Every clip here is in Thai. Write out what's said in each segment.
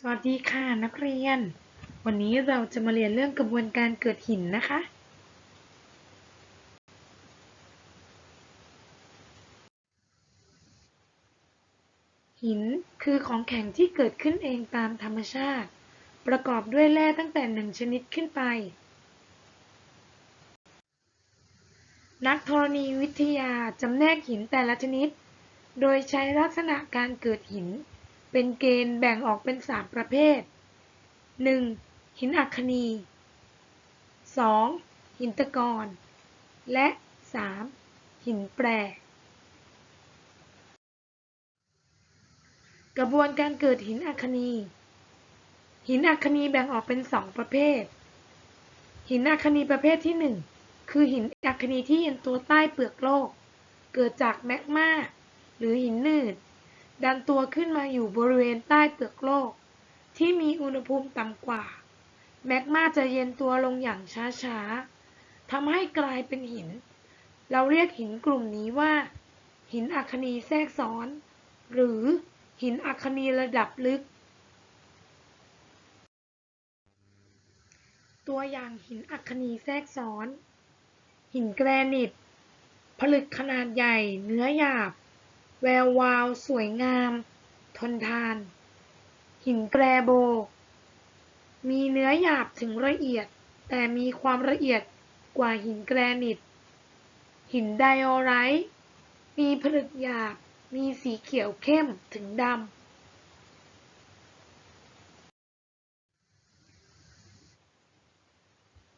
สวัสดีค่ะนักเรียน วันนี้เราจะมาเรียนเรื่องกระบวนการเกิดหินนะคะ หินคือของแข็งที่เกิดขึ้นเองตามธรรมชาติ ประกอบด้วยแร่ตั้งแต่หนึ่งชนิดขึ้นไป นักธรณีวิทยาจำแนกหินแต่ละชนิด โดยใช้ลักษณะการเกิดหิน เป็นเกณฑ์แบ่งออกเป็น 3 ประเภท 1. หินอัคนี 2. หินตะกอน และ 3. หินแปร กระบวนการเกิดหินอัคนี หินอัคนีแบ่งออกเป็น 2 ประเภท หินอัคนีประเภทที่ 1 คือหินอัคนีที่เย็นตัวใต้เปลือกโลก เกิดจากแมกมาหรือหินหนืด ดันตัวขึ้นมาอยู่บริเวณใต้เปลือกโลก ที่มีอุณหภูมิต่ำกว่า แมกมาจะเย็นตัวลงอย่างช้าๆทำให้กลายเป็นหิน เราเรียกหินกลุ่มนี้ว่า หินอัคนีแทรกซ้อน หรือหินอัคนีระดับลึก ตัวอย่างหินอัคนีแทรกซ้อน หินแกรนิต ผลึกขนาดใหญ่ เนื้อหยาบ แวววาว สวยงาม ทนทาน หินแกรโบ มีเนื้อหยาบถึงละเอียด แต่มีความละเอียดกว่าหินแกรนิต หินไดออไรต์มีผลึกหยาบ มีสีเขียวเข้มถึงดำ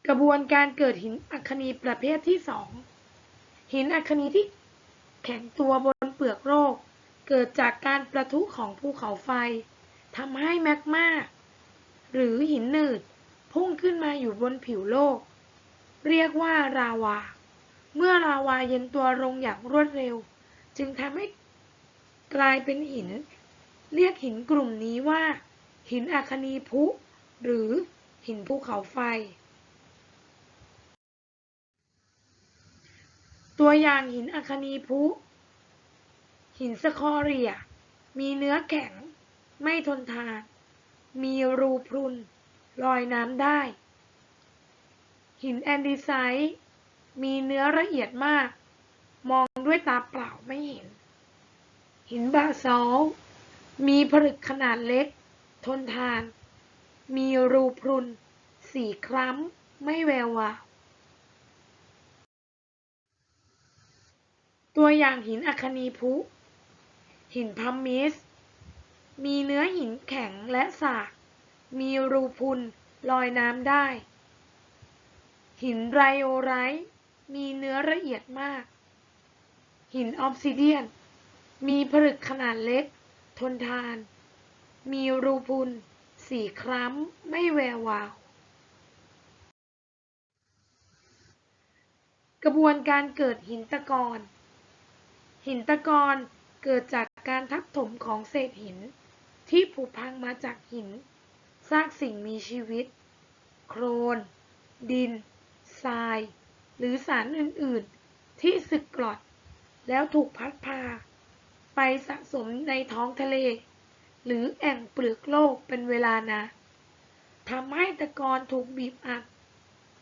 กระบวนการเกิดหินอัคนีประเภทที่สองหินอัคนีที่ แข็งตัวบนเปลือกโลก เกิดจากการประทุของภูเขาไฟทำให้แมกมาหรือหินหนืด พุ่งขึ้นมาอยู่บนผิวโลก เรียกว่าราวา เมื่อราวาเย็นตัวลงอย่างรวดเร็ว จึงทำให้กลายเป็นหิน เรียกหินกลุ่มนี้ว่า หินอัคนีพุ หรือหินภูเขาไฟ ตัวอย่างหินอัคนีพุ หินสคอเรีย มีเนื้อแข็ง ไม่ทนทาน มีรูพรุน ลอยน้ำได้ หินแอนดีไซต์มีเนื้อละเอียดมาก มองด้วยตาเปล่าไม่เห็น หินบาซอลมีผลึกขนาดเล็ก ทนทาน มีรูพรุน สีคล้ำ ไม่แวววาว ตัวอย่างหินอัคนีพุ หินพัมมิส มีเนื้อหินแข็งและสาก มีรูพุนลอยน้ำได้ หินไรโอไรต์มีเนื้อละเอียดมาก หินออฟซิเดียน มีผลึกขนาดเล็ก ทนทาน มีรูพุนสีคล้ำไม่แวววาว กระบวนการเกิดหินตะกอน หินตะกอนเกิดจากการทับถมของเศษหิน ที่ผุพังมาจากหินซากสิ่งมีชีวิต โครน ดิน ทราย หรือสารอื่น ๆ ที่สึกกร่อนแล้วถูกพัดพา ไปสะสมในท้องทะเล หรือแอ่งเปลือกโลกเป็นเวลานานทำให้ตะกอนถูกบีบอัด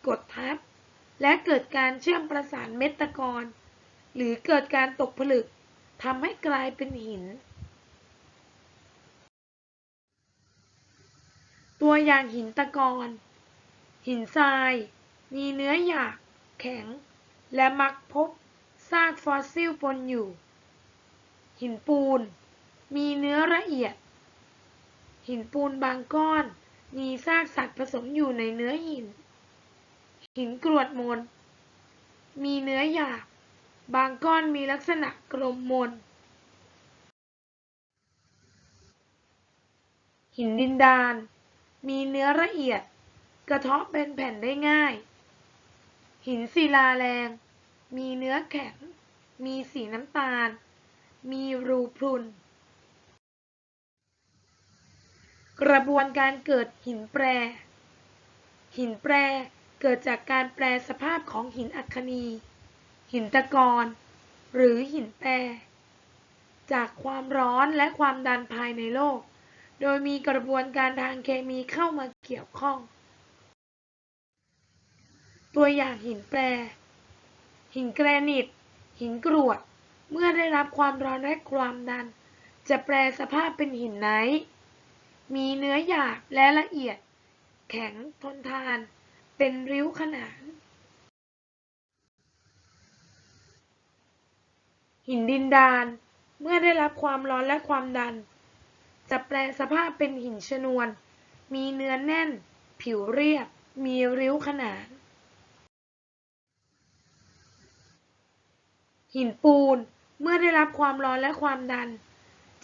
กดทับ และเกิดการเชื่อมประสานเม็ดตะกอน หรือเกิดการตกผลึกทำให้กลายเป็นหิน ตัวอย่างหินตะกอนหินทราย มีเนื้อหยาบแข็ง และมักพบซากฟอสซิลปนอยู่ หินปูน มีเนื้อละเอียด หินปูนบางก้อน มีซากสัตว์ผสมอยู่ในเนื้อหิน หินกรวดมน มีเนื้อหยาบ บางก้อนมีลักษณะกลมมน หินดินดาน มีเนื้อละเอียด กระเทาะเป็นแผ่นได้ง่าย หินศิลาแรง มีเนื้อแข็ง มีสีน้ำตาล มีรูพรุน กระบวนการเกิดหินแปร หินแปรเกิดจากการแปรสภาพของหินอัคนี หินตะกอนหรือหินแปรจากความร้อนและความดันภายในโลก โดยมีกระบวนการทางเคมีเข้ามาเกี่ยวข้อง ตัวอย่างหินแปร หินแกรนิต หินกรวด เมื่อได้รับความร้อนและความดัน จะแปลสภาพเป็นหินไนท์มีเนื้อหยาบและละเอียด แข็งทนทาน เป็นริ้วขนาน หินดินดาน เมื่อได้รับความร้อนและความดัน จะแปลสภาพเป็นหินชนวน มีเนื้อแน่น ผิวเรียบ มีริ้วขนาน หินปูน เมื่อได้รับความร้อนและความดัน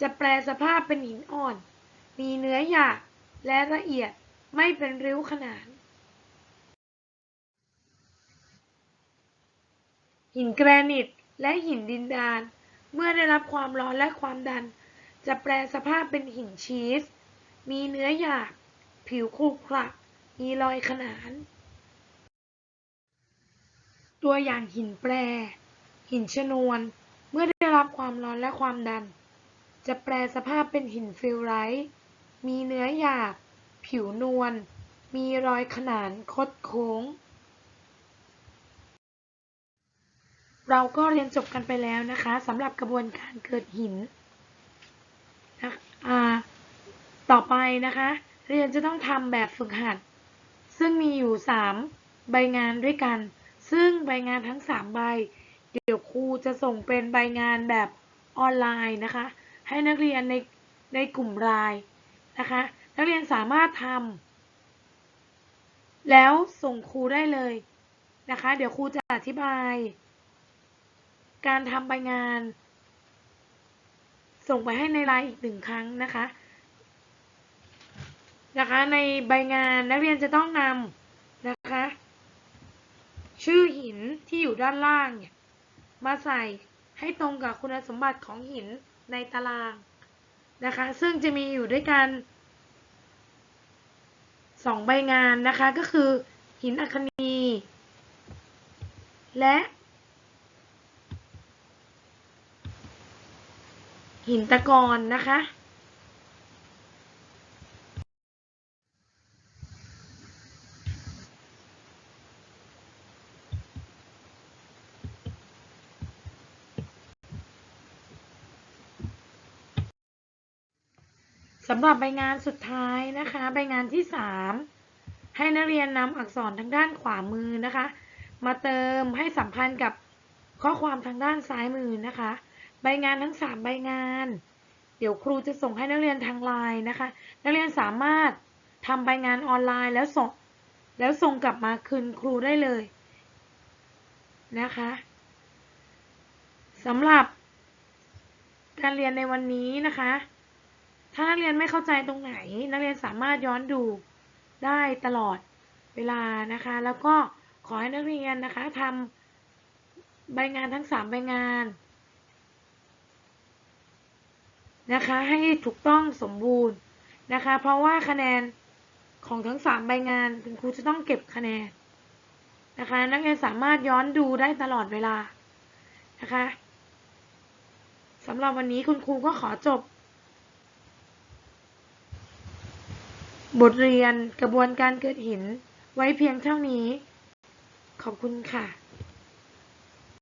จะแปลสภาพเป็นหินอ่อน มีเนื้อหยาบและละเอียด ไม่เป็นริ้วขนาน หินแกรนิต และหินดินดาน เมื่อได้รับความร้อนและความดัน จะแปลสภาพเป็นหินชีส มีเนื้อหยาบ ผิวขรุขระมีรอยขนาน ตัวอย่างหินแปร หินชนวน เมื่อได้รับความร้อนและความดัน จะแปลสภาพเป็นหินฟิลไรต์มีเนื้อหยาบ ผิวนวล มีรอยขนานคดโค้ง เราก็เรียนจบกันไปแล้วนะคะสำหรับกระบวนการเกิดหินนะต่อไปนะคะ เรียนจะต้องทำแบบฝึกหัด ซึ่งมีอยู่ 3 ใบงานด้วยกัน ซึ่งใบงานทั้ง 3 ใบ เดี๋ยวครูจะส่งเป็นใบงานแบบออนไลน์นะคะ ให้นักเรียนในในกลุ่มไลน์นะคะ นักเรียนสามารถทำแล้วส่งครูได้เลยนะคะ เดี๋ยวครูจะอธิบาย การทำใบงาน ส่งไปให้ในไลน์อีกหนึ่งครั้งนะคะนะคะในใบงานนักเรียนจะต้องนำนะคะ ชื่อหินที่อยู่ด้านล่างเนี่ยมาใส่ให้ตรงกับคุณสมบัติของหินในตารางนะคะ ซึ่งจะมีอยู่ด้วยกันสองใบงานนะคะก็คือหินอัคนีและ หินตะกอนนะคะ สำหรับใบงานสุดท้ายนะคะ ใบงานที่ 3 ให้นักเรียนนำอักษรทางด้านขวามือนะคะ มาเติมให้สัมพันธ์กับข้อความทางด้านซ้ายมือนะคะ ใบงานทั้ง 3 ใบงาน เดี๋ยวครูจะส่งให้นักเรียนทางไลน์นะคะ นักเรียนสามารถทำใบงานออนไลน์แล้วส่งแล้วส่งกลับมาคืนครูได้เลยนะคะสำหรับการเรียนในวันนี้นะคะ ถ้านักเรียนไม่เข้าใจตรงไหน นักเรียนสามารถย้อนดูได้ตลอดเวลานะคะ แล้วก็ขอให้นักเรียนนะคะทำใบงานทั้ง 3 ใบงาน นะคะ ให้ถูกต้องสมบูรณ์นะคะ เพราะว่าคะแนนของทั้ง3ใบงานคุณครูจะต้องเก็บคะแนนนะคะ นักเรียนสามารถย้อนดูได้ตลอดเวลานะคะสำหรับวันนี้คุณครูก็ขอจบ บทเรียนกระบวนการเกิดหินไว้เพียงเท่านี้ ขอบคุณค่ะ